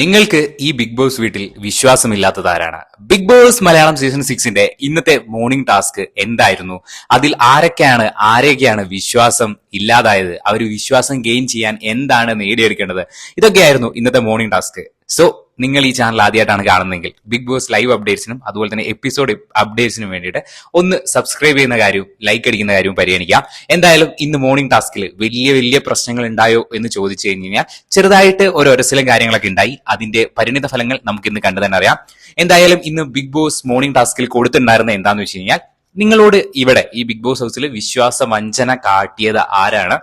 നിങ്ങൾക്ക് ഈ big Boss വീട്ടിൽ വിശ്വാസമില്ലാത്തതാരാണ്? ബിഗ് ബോസ് മലയാളം സീസൺ സിക്സിന്റെ ഇന്നത്തെ മോർണിംഗ് ടാസ്ക് എന്തായിരുന്നു? അതിൽ ആരൊക്കെയാണ് ആരെയൊക്കെയാണ് വിശ്വാസം ഇല്ലാതായത്? അവർ വിശ്വാസം ഗെയിൻ ചെയ്യാൻ എന്താണ് നേടിയെടുക്കേണ്ടത്? ഇതൊക്കെയായിരുന്നു ഇന്നത്തെ മോർണിംഗ് ടാസ്ക് സോ നിങ്ങൾ ഈ ചാനൽ ആദ്യമായിട്ടാണ് കാണുന്നതെങ്കിൽ ബിഗ് ബോസ് ലൈവ് അപ്ഡേറ്റ്സിനും അതുപോലെ തന്നെ എപ്പിസോഡ് അപ്ഡേറ്റ്സിനും വേണ്ടിയിട്ട് ഒന്ന് സബ്സ്ക്രൈബ് ചെയ്യുന്ന കാര്യവും ലൈക്ക് അടിക്കുന്ന കാര്യവും പരിഗണിക്കാം. എന്തായാലും ഇന്ന് മോർണിംഗ് ടാസ്കിൽ വലിയ വലിയ പ്രശ്നങ്ങൾ ഉണ്ടായോ എന്ന് ചോദിച്ചു കഴിഞ്ഞ് കഴിഞ്ഞാൽ ചെറുതായിട്ട് ഒരു ഒരസിലും കാര്യങ്ങളൊക്കെ ഉണ്ടായി. അതിന്റെ പരിണിത ഫലങ്ങൾ നമുക്ക് ഇന്ന് കണ്ടു തന്നെ അറിയാം. എന്തായാലും ഇന്ന് ബിഗ് ബോസ് മോർണിംഗ് ടാസ്കിൽ കൊടുത്തിട്ടുണ്ടായിരുന്ന എന്താന്ന് വെച്ച് കഴിഞ്ഞാൽ നിങ്ങളോട് ഇവിടെ ഈ ബിഗ് ബോസ് ഹൗസിൽ വിശ്വാസ വഞ്ചന കാട്ടിയത് ആരാണ്?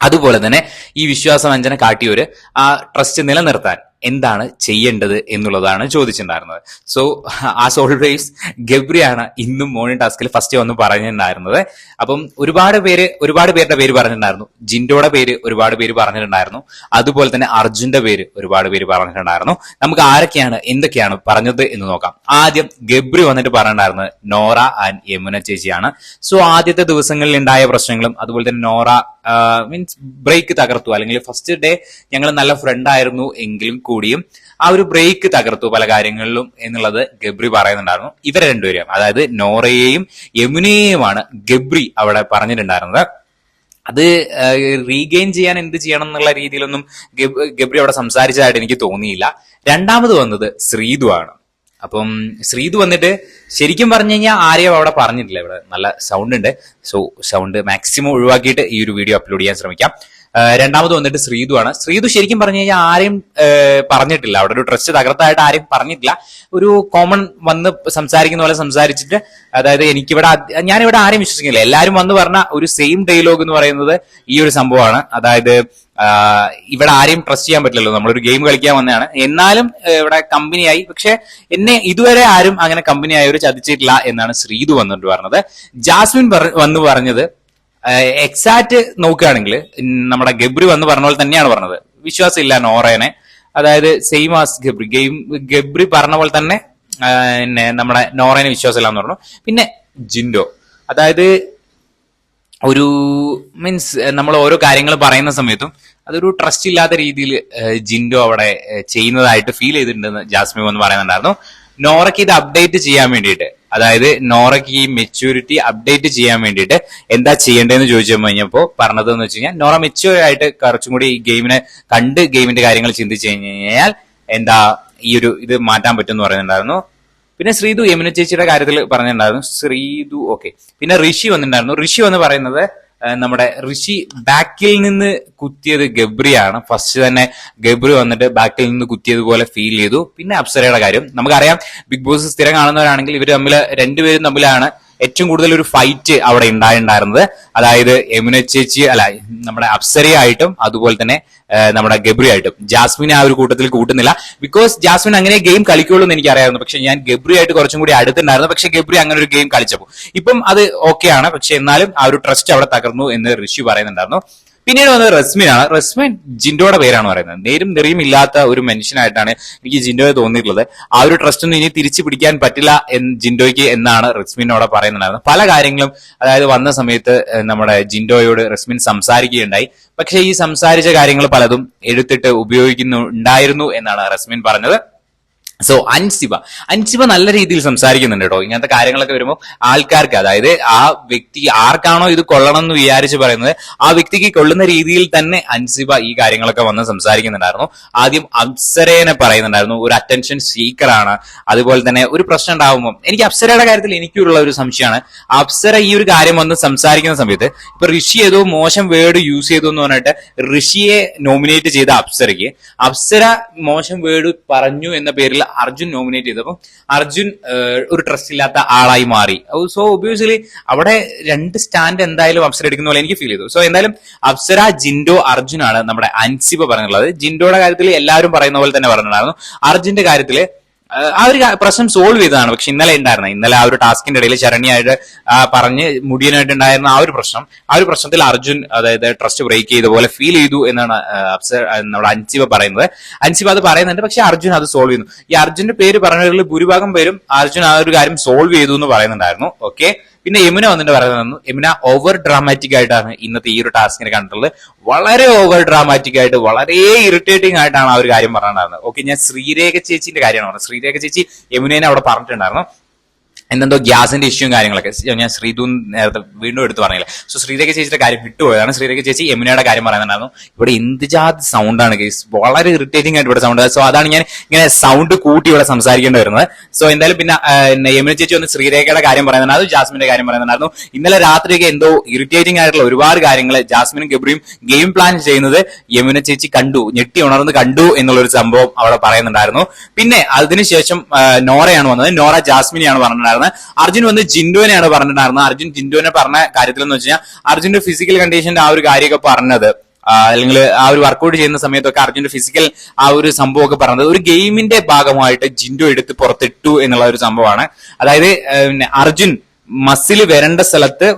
അതുപോലെ തന്നെ ഈ വിശ്വാസവഞ്ചന കാട്ടിയവര് ആ ട്രസ്റ്റ് നിലനിർത്താൻ എന്താണ് ചെയ്യേണ്ടത് എന്നുള്ളതാണ് ചോദിച്ചിട്ടുണ്ടായിരുന്നത്. സോ ആസ് ഓൾവേസ് ഗബ്രിയാണ് ഇന്നും മോർണിംഗ് ടാസ്കിൽ ഫസ്റ്റ് വന്ന് പറഞ്ഞിട്ടുണ്ടായിരുന്നത്. അപ്പം ഒരുപാട് പേര് ഒരുപാട് പേരുടെ പേര് പറഞ്ഞിട്ടുണ്ടായിരുന്നു. ജിൻഡോയുടെ പേര് ഒരുപാട് പേര് പറഞ്ഞിട്ടുണ്ടായിരുന്നു. അതുപോലെ തന്നെ അർജുന്റെ പേര് ഒരുപാട് പേര് പറഞ്ഞിട്ടുണ്ടായിരുന്നു. നമുക്ക് ആരൊക്കെയാണ് എന്തൊക്കെയാണ് പറഞ്ഞത് എന്ന് നോക്കാം. ആദ്യം ഗബ്രി വന്നിട്ട് പറഞ്ഞിട്ടുണ്ടായിരുന്നത് നോറ ആൻഡ് യമുന ചേച്ചിയാണ്. സോ ആദ്യത്തെ ദിവസങ്ങളിൽ ഉണ്ടായ പ്രശ്നങ്ങളും അതുപോലെ തന്നെ നോറ മീൻസ് ബ്രേക്ക് തകർത്തു. അല്ലെങ്കിൽ ഫസ്റ്റ് ഡേ ഞങ്ങൾ നല്ല ഫ്രണ്ട് ആയിരുന്നു എങ്കിലും കൂടിയും ആ ഒരു ബ്രേക്ക് തകർത്തു പല കാര്യങ്ങളിലും എന്നുള്ളത് ഗബ്രി പറയുന്നുണ്ടായിരുന്നു. ഇവരെ രണ്ടുപേരെയും അതായത് നോറയെയും യമുനയെയുമാണ് ഗബ്രി അവിടെ പറഞ്ഞിട്ടുണ്ടായിരുന്നത്. അത് റീഗെയിൻ ചെയ്യാൻ എന്ത് ചെയ്യണം എന്നുള്ള രീതിയിലൊന്നും ഗബ്- ഗബ്രി അവിടെ സംസാരിച്ചതായിട്ട് എനിക്ക് തോന്നിയില്ല. രണ്ടാമത് വന്നത് ശ്രീതു ആണ്. അപ്പം ശ്രീതു വന്നിട്ട് ശരിക്കും പറഞ്ഞു കഴിഞ്ഞാൽ ആരെയും അവിടെ പറഞ്ഞിട്ടില്ല. ഇവിടെ നല്ല സൗണ്ട് ഉണ്ട്. സോ സൗണ്ട് മാക്സിമം ഒഴിവാക്കിയിട്ട് ഈ ഒരു വീഡിയോ അപ്ലോഡ് ചെയ്യാൻ ശ്രമിക്കാം. രണ്ടാമത് വന്നിട്ട് ശ്രീതു ആണ്. ശ്രീതു ശരിക്കും പറഞ്ഞു കഴിഞ്ഞാൽ ആരെയും പറഞ്ഞിട്ടില്ല. അവിടെ ഒരു ട്രസ്റ്റ് തകർത്തായിട്ട് ആരെയും പറഞ്ഞിട്ടില്ല. ഒരു കോമൺ വന്ന് സംസാരിക്കുന്ന പോലെ സംസാരിച്ചിട്ട് അതായത് എനിക്കിവിടെ ഞാനിവിടെ ആരെയും വിശ്വസിക്കുന്നില്ല. എല്ലാവരും വന്ന് പറഞ്ഞ ഒരു സെയിം ഡയലോഗ് എന്ന് പറയുന്നത് ഈ ഒരു സംഭവമാണ്. അതായത് ഇവിടെ ആരെയും ട്രസ്റ്റ് ചെയ്യാൻ പറ്റില്ലല്ലോ. നമ്മളൊരു ഗെയിം കളിക്കാൻ വന്നതാണ്. എന്നാലും ഇവിടെ കമ്പനിയായി പക്ഷെ എന്നെ ഇതുവരെ ആരും അങ്ങനെ കമ്പനിയായവർ ചതിച്ചിട്ടില്ല എന്നാണ് ശ്രീതു വന്നിട്ട് പറഞ്ഞത്. ജാസ്മിൻ വന്ന് പറഞ്ഞത് എക്സാക്ട് നോക്കുകയാണെങ്കിൽ നമ്മുടെ ഗബ്രി എന്ന് പറഞ്ഞ പോലെ തന്നെയാണ് പറഞ്ഞത്. വിശ്വാസമില്ല നോറേനെ. അതായത് same as Gabri. Game Gabri പറഞ്ഞ പോലെ തന്നെ പിന്നെ നമ്മുടെ നോറേനെ വിശ്വാസമില്ല എന്ന് പറഞ്ഞു. പിന്നെ ജിൻഡോ. അതായത് ഒരു മീൻസ് നമ്മൾ ഓരോ കാര്യങ്ങൾ പറയുന്ന സമയത്തും അതൊരു ട്രസ്റ്റ് ഇല്ലാത്ത രീതിയിൽ ജിൻഡോ അവിടെ ചെയ്യുന്നതായിട്ട് ഫീൽ ചെയ്തിട്ടുണ്ടെന്ന് ജാസ്മിൻ എന്ന് പറയുന്നുണ്ടായിരുന്നു. നോറയ്ക്ക് ഇത് അപ്ഡേറ്റ് ചെയ്യാൻ വേണ്ടിയിട്ട്. അതായത് നോറയ്ക്ക് ഈ മെച്യൂരിറ്റി അപ്ഡേറ്റ് ചെയ്യാൻ വേണ്ടിയിട്ട് എന്താ ചെയ്യേണ്ടതെന്ന് ചോദിച്ചു കഴിഞ്ഞപ്പോൾ പറഞ്ഞത് എന്ന് വെച്ച് കഴിഞ്ഞാൽ നോറ മെച്യൂർ ആയിട്ട് കുറച്ചും കൂടി ഈ ഗെയിമിനെ കണ്ട് ഗെയിമിന്റെ കാര്യങ്ങൾ ചിന്തിച്ചു കഴിഞ്ഞാൽ എന്താ ഈ ഒരു ഇത് മാറ്റാൻ പറ്റും എന്ന് പറയുന്നുണ്ടായിരുന്നു പിന്നെ ശ്രീതു യമുന ചേച്ചിയുടെ കാര്യത്തിൽ പറഞ്ഞിട്ടുണ്ടായിരുന്നു. ശ്രീതു ഓക്കെ പിന്നെ ഋഷി വന്നിട്ടുണ്ടായിരുന്നു. ഋഷി വന്ന് പറയുന്നത് നമ്മുടെ ഋഷി ബാക്കിൽ നിന്ന് കുത്തിയത് ഗബ്രിയാണ്. ഫസ്റ്റ് തന്നെ ഗബ്രി വന്നിട്ട് ബാക്കിൽ നിന്ന് കുത്തിയതുപോലെ ഫീൽ ചെയ്തു. പിന്നെ അപ്സരയുടെ കാര്യം. നമുക്കറിയാം ബിഗ് ബോസ് സ്ഥിരം കാണുന്നവരാണെങ്കിൽ ഇവർ തമ്മിൽ രണ്ടുപേരും തമ്മിലാണ് ഏറ്റവും കൂടുതൽ ഒരു ഫൈറ്റ് അവിടെ ഉണ്ടായിട്ടുണ്ടായിരുന്നത്. അതായത് യമുന ചേച്ചി അല്ല നമ്മുടെ അപ്സരയായിട്ടും അതുപോലെ തന്നെ നമ്മുടെ ഗബ്രി ആയിട്ടും. ജാസ്മിൻ ആ ഒരു കൂട്ടത്തിൽ കൂട്ടുന്നില്ല. ബിക്കോസ് ജാസ്മിൻ അങ്ങനെ ഗെയിം കളിക്കുള്ളൂ എന്ന് എനിക്കറിയാമായിരുന്നു. പക്ഷെ ഞാൻ ഗബ്രി ആയിട്ട് കുറച്ചും കൂടി അടുത്തുണ്ടായിരുന്നു. പക്ഷെ ഗബ്രി അങ്ങനെ ഒരു ഗെയിം കളിച്ചപ്പോൾ. ഇപ്പം അത് ഓക്കെയാണ് പക്ഷെ എന്നാലും ആ ഒരു ട്രസ്റ്റ് അവിടെ തകർന്നു എന്ന് ഋഷി പറയുന്നുണ്ടായിരുന്നു. പിന്നീട് വന്നത് റസ്മിനാണ്. റസ്മിൻ ജിൻഡോയുടെ പേരാണ് പറയുന്നത്. നേരും നിറയും ഇല്ലാത്ത ഒരു മനുഷ്യനായിട്ടാണ് എനിക്ക് ജിൻഡോയെ തോന്നിയിട്ടുള്ളത്. ആ ഒരു ട്രസ്റ്റ് ഒന്നും ഇനി തിരിച്ചു പിടിക്കാൻ പറ്റില്ല എന്ന് ജിൻഡോയ്ക്ക് എന്നാണ് റസ്മിനോട് പറയുന്നുണ്ടായിരുന്നത്. പല കാര്യങ്ങളും അതായത് വന്ന സമയത്ത് നമ്മുടെ ജിൻഡോയോട് റസ്മിൻ സംസാരിക്കുകയുണ്ടായി. പക്ഷേ ഈ സംസാരിച്ച കാര്യങ്ങൾ പലതും എഴുത്തിട്ട് ഉപയോഗിക്കുന്നുണ്ടായിരുന്നു എന്നാണ് റസ്മിൻ പറഞ്ഞത്. സോ അൻസിബ. അൻസിബ നല്ല രീതിയിൽ സംസാരിക്കുന്നുണ്ട് കേട്ടോ ഇങ്ങനത്തെ കാര്യങ്ങളൊക്കെ വരുമ്പോൾ ആൾക്കാർക്ക് അതായത് ആ വ്യക്തി ആർക്കാണോ ഇത് കൊള്ളണം എന്ന് വിചാരിച്ച് പറയുന്നത് ആ വ്യക്തിക്ക് കൊള്ളുന്ന രീതിയിൽ തന്നെ അൻസിബ ഈ കാര്യങ്ങളൊക്കെ വന്ന് സംസാരിക്കുന്നുണ്ടായിരുന്നു. ആദ്യം അപ്സരേനെ പറയുന്നുണ്ടായിരുന്നു. ഒരു അറ്റൻഷൻ സീക്കറാണ് അതുപോലെ തന്നെ ഒരു പ്രശ്നം ഉണ്ടാകുമ്പോൾ എനിക്ക് അപ്സരയുടെ കാര്യത്തിൽ എനിക്കുള്ള ഒരു സംശയമാണ്. അപ്സര ഈ ഒരു കാര്യം വന്ന് സംസാരിക്കുന്ന സമയത്ത് ഇപ്പൊ ഋഷി ഏതോ മോശം വേർഡ് യൂസ് ചെയ്തു എന്ന് പറഞ്ഞിട്ട് ഋഷിയെ നോമിനേറ്റ് ചെയ്ത അപ്സരയ്ക്ക്. അപ്സര മോശം വേർഡ് പറഞ്ഞു എന്ന പേരിൽ അർജുൻ നോമിനേറ്റ് ചെയ്തപ്പോൾ അർജുൻ ഒരു ട്രസ്റ്റ് ഇല്ലാത്ത ആളായി മാറി. സോ ഒബിയസ്ലി അവിടെ രണ്ട് സ്റ്റാൻഡ് എന്തായാലും അപ്സര എടുക്കുന്ന പോലെ എനിക്ക് ഫീൽ ചെയ്തു. സോ എന്തായാലും അപ്സര ജിൻഡോ അർജുനാണ് നമ്മുടെ അൻസിബ പറഞ്ഞിട്ടുള്ളത്. ജിൻഡോയുടെ കാര്യത്തിൽ എല്ലാവരും പറയുന്ന പോലെ തന്നെ പറഞ്ഞിട്ടുണ്ടായിരുന്നു. അർജുന്റെ കാര്യത്തിൽ ആ ഒരു പ്രശ്നം സോൾവ് ചെയ്തതാണ്. പക്ഷെ ഇന്നലെ ഉണ്ടായിരുന്നത് ഇന്നലെ ആ ഒരു ടാസ്കിന്റെ ഇടയിൽ ശരണ്യായിട്ട് പറഞ്ഞ് മുടിയനായിട്ട് ഉണ്ടായിരുന്ന ആ ഒരു പ്രശ്നം ആ ഒരു പ്രശ്നത്തിൽ അർജുൻ അതായത് ട്രസ്റ്റ് ബ്രേക്ക് ചെയ്ത പോലെ ഫീൽ ചെയ്തു എന്നാണ് നമ്മുടെ അൻസിബ പറയുന്നത്. അൻസിബ അത് പറയുന്നുണ്ട്. പക്ഷെ അർജുൻ അത് സോൾവ് ചെയ്യുന്നു. ഈ അർജുന്റെ പേര് പറഞ്ഞതിൽ ഭൂരിഭാഗം പേരും അർജുൻ ആ ഒരു കാര്യം സോൾവ് ചെയ്തു എന്ന് പറയുന്നുണ്ടായിരുന്നു. ഓക്കെ പിന്നെ യമുന വന്നിട്ട് പറയുന്നത് യമുന ഓവർ ഡ്രാമാറ്റിക് ആയിട്ടാണ് ഇന്നത്തെ ഈ ഒരു ടാസ്കിനെ കണ്ടിട്ടുള്ളത്. വളരെ ഓവർ ഡ്രാമാറ്റിക് ആയിട്ട് വളരെ ഇറിറ്റേറ്റിംഗ് ആയിട്ടാണ് ആ ഒരു കാര്യം പറഞ്ഞിട്ടുണ്ടായിരുന്നത്. ഓക്കെ ഞാൻ ശ്രീരേഖ ചേച്ചിന്റെ കാര്യമാണ് പറഞ്ഞത്. ശ്രീരേഖ ചേച്ചി യമുനേനെ അവിടെ പറഞ്ഞിട്ടുണ്ടായിരുന്നു. എന്തെന്തോ ഗ്യാസിന്റെ ഇഷ്യൂ കാര്യങ്ങളൊക്കെ. ഞാൻ ശ്രീധു നേരത്തെ വീണ്ടും എടുത്തു പറഞ്ഞില്ല. സോ ശ്രീരേഖ ചേച്ചിയുടെ കാര്യം വിട്ടുപോയതാണ്. ശ്രീരേഖ ചേച്ചി യമുനയുടെ കാര്യം പറയുന്നുണ്ടായിരുന്നു. ഇവിടെ എന്ത് സൗണ്ട് ആണ് കേസ് വളരെ ഇറിറ്റേറ്റിംഗ് ആയിട്ട് ഇവിടെ സൗണ്ട് സോ അതാണ് ഞാൻ ഇങ്ങനെ സൗണ്ട് കൂട്ടി ഇവിടെ സംസാരിക്കേണ്ടി വരുന്നത്. സോ എന്തായാലും പിന്നെ യമുന ചേച്ചി ഒന്ന് ശ്രീരേഖയുടെ കാര്യം പറയുന്നുണ്ടായിരുന്നു. ജാസ്മിന്റെ കാര്യം പറയുന്നുണ്ടായിരുന്നു. ഇന്നലെ രാത്രിയൊക്കെ എന്തോ ഇറിറ്റേറ്റിംഗ് ആയിട്ടുള്ള ഒരുപാട് കാര്യങ്ങൾ ജാസ്മിനും ഗബ്രിയും ഗെയിം പ്ലാൻ ചെയ്യുന്നത് യമുന ചേച്ചി കണ്ടു. ഞെട്ടി ഉണർന്ന് കണ്ടു എന്നുള്ളൊരു സംഭവം അവിടെ പറയുന്നുണ്ടായിരുന്നു. പിന്നെ അതിനുശേഷം നോറയാണ് വന്നത്. നോറ ജാസ്മിനെയാണ് പറഞ്ഞിട്ടുണ്ടായിരുന്നത്. അർജുൻ വന്ന് ജിൻഡോനെയാണ് പറഞ്ഞിട്ടുണ്ടായിരുന്നത്. അർജുൻ ജിൻഡോനെ പറഞ്ഞ കാര്യത്തിൽ എന്ന് വെച്ച് അർജുന്റെ ഫിസിക്കൽ കണ്ടീഷന്റെ ആ ഒരു കാര്യമൊക്കെ പറഞ്ഞത്. അല്ലെങ്കിൽ ആ ഒരു വർക്കൗട്ട് ചെയ്യുന്ന സമയത്തൊക്കെ അർജുന്റെ ഫിസിക്കൽ ആ ഒരു സംഭവമൊക്കെ പറഞ്ഞത്. ഒരു ഗെയിമിന്റെ ഭാഗമായിട്ട് ജിൻഡോ എടുത്ത് പുറത്തിട്ടു എന്നുള്ള ഒരു സംഭവമാണ്. അതായത് അർജുൻ മസിൽ വരേണ്ട സ്ഥലത്ത്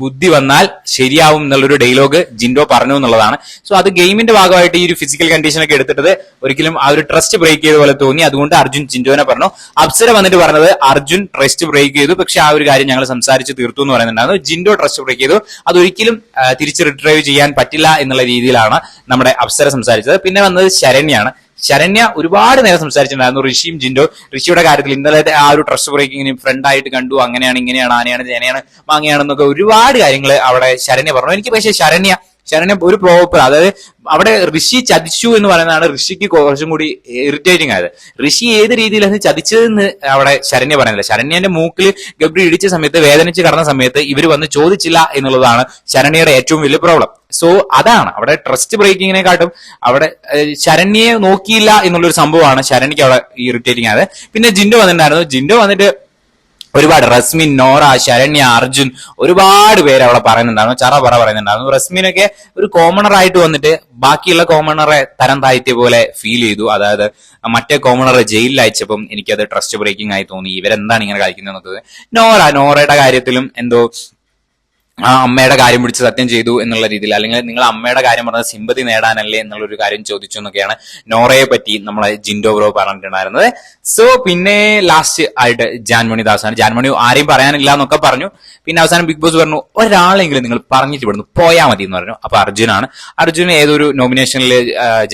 ബുദ്ധി വന്നാൽ ശരിയാവും എന്നുള്ളൊരു ഡയലോഗ് ജിൻഡോ പറഞ്ഞു എന്നുള്ളതാണ്. സോ അത് ഗെയിമിന്റെ ഭാഗമായിട്ട് ഈ ഒരു ഫിസിക്കൽ കണ്ടീഷൻ ഒക്കെ എടുത്തിട്ടത് ഒരിക്കലും ആ ഒരു ട്രസ്റ്റ് ബ്രേക്ക് ചെയ്ത പോലെ തോന്നി. അതുകൊണ്ട് അർജുൻ ജിൻഡോനെ പറഞ്ഞു. അപ്സര വന്നിട്ട് പറഞ്ഞത് അർജുൻ ട്രസ്റ്റ് ബ്രേക്ക് ചെയ്തു. പക്ഷെ ആ ഒരു കാര്യം ഞങ്ങൾ സംസാരിച്ച് തീർത്തു എന്ന് പറയുന്നുണ്ടായിരുന്നു. ജിൻഡോ ട്രസ്റ്റ് ബ്രേക്ക് ചെയ്തു. അതൊരിക്കലും തിരിച്ച് റിട്രൈവ് ചെയ്യാൻ പറ്റില്ല എന്നുള്ള രീതിയിലാണ് നമ്മുടെ അപ്സര സംസാരിച്ചത്. പിന്നെ വന്നത് ശരണ്യാണ്. ശരണ്യ ഒരുപാട് നേരം സംസാരിച്ചിട്ടുണ്ടായിരുന്നു. ഋഷിയും ജിൻഡോ ഋഷിയുടെ കാര്യത്തിൽ ഇന്നലെ ആ ഒരു ട്രസ്റ്റ് ബ്രേക്കിങ്ങിന് ഫ്രണ്ട് ആയിട്ട് കണ്ടു. അങ്ങനെയാണ് ഇങ്ങനെയാണ് ആനയാണ് ജനയാണ് മാങ്ങയാണെന്നൊക്കെ ഒരുപാട് കാര്യങ്ങൾ അവിടെ ശരണ്യ പറഞ്ഞു. എനിക്ക് പക്ഷേ ശരണ്യ ശരണ്യ ഒരു പ്രോപ്പർ അതായത് അവിടെ ഋഷി ചതിച്ചു എന്ന് പറയുന്നതാണ് ഋഷിക്ക് കുറച്ചും കൂടി ഇറിറ്റേറ്റിംഗ് ആയത്. ഋഷി ഏത് രീതിയിലാണ് ചതിച്ചതെന്ന് അവിടെ ശരണ്യ പറയുന്നില്ല. ശരണ്യന്റെ മൂക്കിൽ ഗബ്രി ഇടിച്ച സമയത്ത് വേദനിച്ച് കടന്ന സമയത്ത് ഇവർ വന്ന് ചോദിച്ചില്ല എന്നുള്ളതാണ് ശരണ്യയുടെ ഏറ്റവും വലിയ പ്രോബ്ലം സോ അതാണ്. അവിടെ ട്രസ്റ്റ് ബ്രേക്കിങ്ങിനെക്കാട്ടും അവിടെ ശരണ്യെ നോക്കിയില്ല എന്നുള്ളൊരു സംഭവമാണ് ശരണ്യക്ക് അവിടെ ഇറിറ്റേറ്റിംഗ് ആയത്. പിന്നെ ജിൻഡോ വന്നിട്ടുണ്ടായിരുന്നു. ജിൻഡോ വന്നിട്ട് ഒരുപാട് റസ്മിൻ നോറ ശരണ്യ അർജുൻ ഒരുപാട് പേര് അവിടെ പറയുന്നുണ്ടായിരുന്നു. ചറ പറ പറയുന്നുണ്ടായിരുന്നു. റസ്മിനൊക്കെ ഒരു കോമണർ ആയിട്ട് വന്നിട്ട് ബാക്കിയുള്ള കോമണറെ തരം താഴ്ത്തിയ പോലെ ഫീൽ ചെയ്തു. അതായത് മറ്റേ കോമണറെ ജയിലിൽ അയച്ചപ്പം എനിക്കത് ട്രസ്റ്റ് ബ്രേക്കിംഗ് ആയി തോന്നി. ഇവരെന്താണ് ഇങ്ങനെ കളിക്കുന്നത് നോറ നോറയുടെ കാര്യത്തിലും എന്തോ ആ അമ്മയുടെ കാര്യം പിടിച്ച് സത്യം ചെയ്തു എന്നുള്ള രീതിയിൽ അല്ലെങ്കിൽ നിങ്ങൾ അമ്മയുടെ കാര്യം പറഞ്ഞ സിമ്പതി നേടാനല്ലേ എന്നുള്ള ഒരു കാര്യം ചോദിച്ചു എന്നൊക്കെയാണ് നോറയെ പറ്റി നമ്മളെ ജിൻഡോ ബ്രോ പറഞ്ഞിട്ടുണ്ടായിരുന്നത്. സോ പിന്നെ ലാസ്റ്റ് ആയിട്ട് ജാൻമണി ദാസാണ്. ജാൻമണി ആരെയും പറയാനില്ല എന്നൊക്കെ പറഞ്ഞു. പിന്നെ അവസാനം ബിഗ് ബോസ് പറഞ്ഞു ഒരാളെങ്കിലും നിങ്ങൾ പറഞ്ഞിട്ട് വിടുന്നു പോയാൽ മതി എന്ന് പറഞ്ഞു. അപ്പൊ അർജുനാണ്. അർജുൻ ഏതൊരു നോമിനേഷനിൽ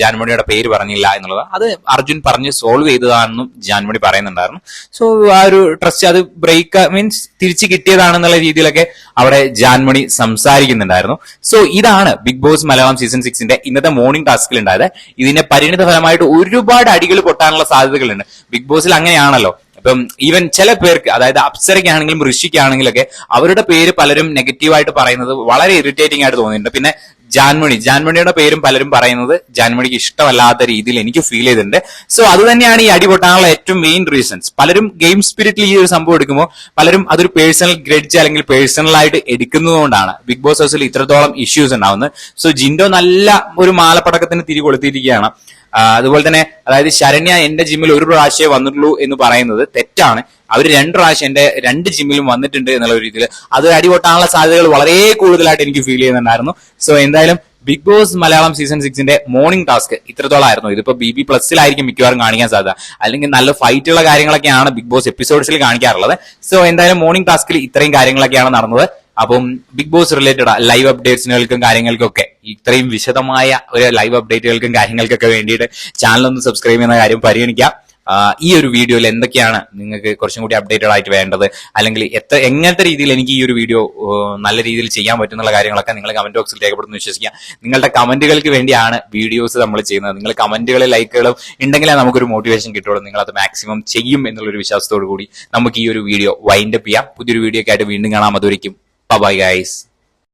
ജാൻമണിയുടെ പേര് പറഞ്ഞില്ല എന്നുള്ളത് അത് അർജുൻ പറഞ്ഞ് സോൾവ് ചെയ്തതാണെന്നും ജാൻമണി പറയുന്നുണ്ടായിരുന്നു. സോ ആ ഒരു ട്രസ്റ്റ് അത് ബ്രേക്ക് മീൻസ് തിരിച്ചു കിട്ടിയതാണെന്നുള്ള രീതിയിലൊക്കെ അവിടെ ജാൻമണി സംസാരിക്കുന്നുണ്ടായിരുന്നു. സോ ഇതാണ് ബിഗ് ബോസ് മലയാളം സീസൺ സിക്സിന്റെ ഇന്നത്തെ മോർണിംഗ് ടാസ്കിൽ ഉണ്ടായത്. ഇതിന്റെ പരിണിത ഫലമായിട്ട് ഒരുപാട് അടികൾ പൊട്ടാനുള്ള സാധ്യതകളുണ്ട്. ബിഗ് ബോസിൽ അങ്ങനെയാണല്ലോ. ഇപ്പം ഈവൻ ചില പേർക്ക് അതായത് അപ്സരയ്ക്കാണെങ്കിലും ഋഷിക്കാണെങ്കിലും ഒക്കെ അവരുടെ പേര് പലരും നെഗറ്റീവായിട്ട് പറയുന്നത് വളരെ ഇറിറ്റേറ്റിംഗ് ആയിട്ട് തോന്നിയിട്ടുണ്ട്. പിന്നെ ജാൻമണി ജാൻമണിയുടെ പേരും പലരും പറയുന്നത് ജാൻമണിക്ക് ഇഷ്ടമല്ലാത്ത രീതിയിൽ എനിക്ക് ഫീൽ ചെയ്തിട്ടുണ്ട്. സോ അത് തന്നെയാണ് ഈ അടി പൊട്ടാനുള്ള ഏറ്റവും മെയിൻ റീസൺസ് പലരും ഗെയിം സ്പിരിറ്റിൽ ഈ ഒരു സംഭവം എടുക്കുമ്പോൾ പലരും അതൊരു പേഴ്സണൽ ഗ്രഡ്ജ് അല്ലെങ്കിൽ പേഴ്സണൽ ആയിട്ട് എടുക്കുന്നതുകൊണ്ടാണ് ബിഗ് ബോസ് ഹൗസിൽ ഇത്രത്തോളം ഇഷ്യൂസ് ഉണ്ടാവുന്നത്. സോ ജിൻഡോ നല്ല ഒരു മാലപ്പടക്കത്തിന് തിരി അതുപോലെ തന്നെ അതായത് ശരണ്യ എന്റെ ജിമ്മിൽ ഒരു പ്രാവശ്യമേ വന്നിട്ടുള്ളൂ എന്ന് പറയുന്നത് തെറ്റാണ്. അവർ രണ്ട് പ്രാവശ്യം എന്റെ രണ്ട് ജിമ്മിലും വന്നിട്ടുണ്ട് എന്നുള്ള രീതിയിൽ അത് അടിപൊട്ടാനുള്ള സാധ്യതകൾ വളരെ കൂടുതലായിട്ട് എനിക്ക് ഫീൽ ചെയ്യുന്നുണ്ടായിരുന്നു. സോ എന്തായാലും ബിഗ് ബോസ് മലയാളം സീസൺ സിക്സിന്റെ മോർണിംഗ് ടാസ്ക് ഇത്രത്തോളമായിരുന്നു ഇതിപ്പോ ബി ബി പ്ലസിലായിരിക്കും മിക്കവാറും കാണിക്കാൻ സാധ്യത. അല്ലെങ്കിൽ നല്ല ഫൈറ്റുള്ള കാര്യങ്ങളൊക്കെയാണ് ബിഗ് ബോസ് എപ്പിസോഡ്സിൽ കാണിക്കാറുള്ളത്. സോ എന്തായാലും മോർണിംഗ് ടാസ്കിൽ ഇത്രയും കാര്യങ്ങളൊക്കെയാണ് നടന്നത്. അപ്പം ബിഗ് ബോസ് റിലേറ്റഡ് ലൈവ് അപ്ഡേറ്റ്സിനുകൾക്കും കാര്യങ്ങൾക്കൊക്കെ ഇത്രയും വിശദമായ ഒരു ലൈവ് അപ്ഡേറ്റുകൾക്കും കാര്യങ്ങൾക്കൊക്കെ വേണ്ടിയിട്ട് ചാനൽ ഒന്ന് സബ്സ്ക്രൈബ് ചെയ്യുന്ന കാര്യം പരിഗണിക്കാം. ഈ ഒരു വീഡിയോയിൽ എന്തൊക്കെയാണ് നിങ്ങൾക്ക് കുറച്ചും കൂടി അപ്ഡേറ്റഡ് ആയിട്ട് വേണ്ടത്? അല്ലെങ്കിൽ എത്ര എങ്ങനത്തെ രീതിയിൽ എനിക്ക് ഈ ഒരു വീഡിയോ നല്ല രീതിയിൽ ചെയ്യാൻ പറ്റുന്നുള്ള കാര്യങ്ങളൊക്കെ നിങ്ങൾ കമന്റ് ബോക്സിൽ രേഖപ്പെടുത്തുന്നു വിശ്വസിക്കുക നിങ്ങളുടെ കമന്റുകൾക്ക് വേണ്ടിയാണ് വീഡിയോസ് നമ്മൾ ചെയ്യുന്നത്. നിങ്ങൾ കമന്റുകളും ലൈക്കുകളും ഉണ്ടെങ്കിലേ നമുക്കൊരു മോട്ടിവേഷൻ കിട്ടുള്ളൂ. നിങ്ങൾ അത് മാക്സിമം ചെയ്യും എന്നുള്ളൊരു വിശ്വാസത്തോടു കൂടി നമുക്ക് ഈ ഒരു വീഡിയോ വൈൻഡപ്പ് ചെയ്യാം. പുതിയൊരു വീഡിയോ ആയിട്ട് വീണ്ടും കാണാം. Bye bye guys.